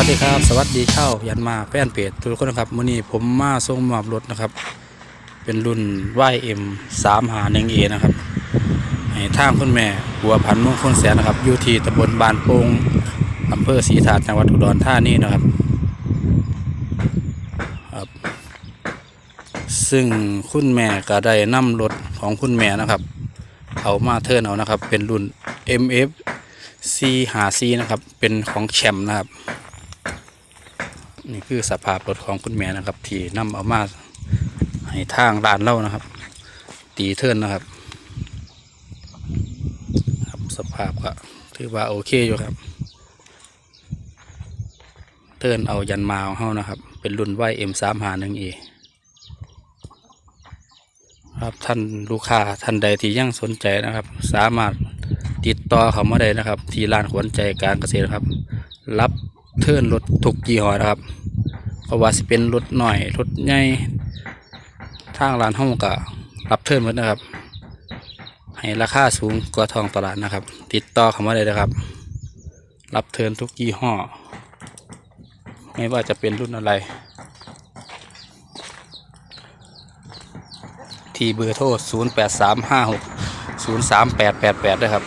ัสดีครับ สวัสดีเช่ายันมาแฟนเพจทุกคนนะครับมื้อนี้ผมมาส่งมอบรถนะครับ เป็นรุ่น YM 3หา1 A นะครับให้ทางคุณแม่บัวพันธ์มงคลแสนนะครับอยู่ที่ตำบลบานโปงอำเภอศรีถาดจังหวัดอุดรธานีนะครับครับ ซึ่งคุณแม่ก็ได้นำรถของคุณแม่นะครับ เอามาเทิร์นเอานะครับ เป็นรุ่น MF C หา C นะครับ เป็นของแชมป์นะครับ นี่คือสภาพรถของคุณแม่นะครับ ที่นำเอามาให้ทางร้านเล่านะครับ ตีเทิร์นนะครับครับสภาพก็ถือว่าโอเคอยู่ครับ เทิร์นเอายันมาของเฮานะครับ เป็นรุ่น YM 3 5 1 A ครับท่านลูกค้าท่านใดที่ยังสนใจนะครับ สามารถติดต่อเขามาได้นะครับ ที่ร้านขวัญใจการเกษตรครับ รับเทิร์นรถทุกยี่ห้อนะครับ เพราะว่าสิเป็นรถหน่อยรถใหญ่ทางร้านห้องก็รับเทิร์นหมดนะครับ ให้ราคาสูงกว่าทองตลาดนะครับ ติดต่อเขามาได้นะครับ รับเทิร์นทุกยี่ห้อ ไม่ว่าจะเป็นรุ่นอะไร ที่เบอร์โทร 0 8 3 5 6 0 3 8 8 8ด้วยครับ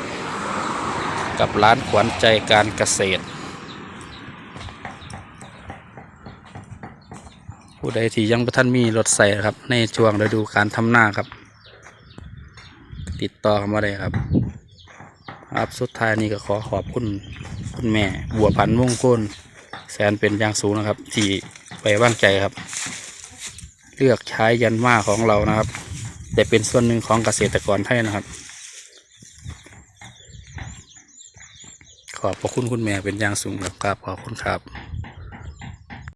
กับร้านขวัญใจการเกษตร ผู้ใดที่ยังบ่ท่านมีรถใส่ครับ ในช่วงฤดูการทำนาครับ ติดต่อมาได้ครับครับสุดท้ายนี้ก็ขอขอบคุณคุณแม่ บัวพันธุ์มงคลแสนเป็นอย่างสูงนะครับ ที่ไปว่างใจครับ เลือกใช้ยันมาของเรานะครับ แต่เป็นส่วนหนึ่งของเกษตรกรไทยนะครับ ขอบพระคุณคุณแม่เป็นอย่างสูงครับขอบคุณครับ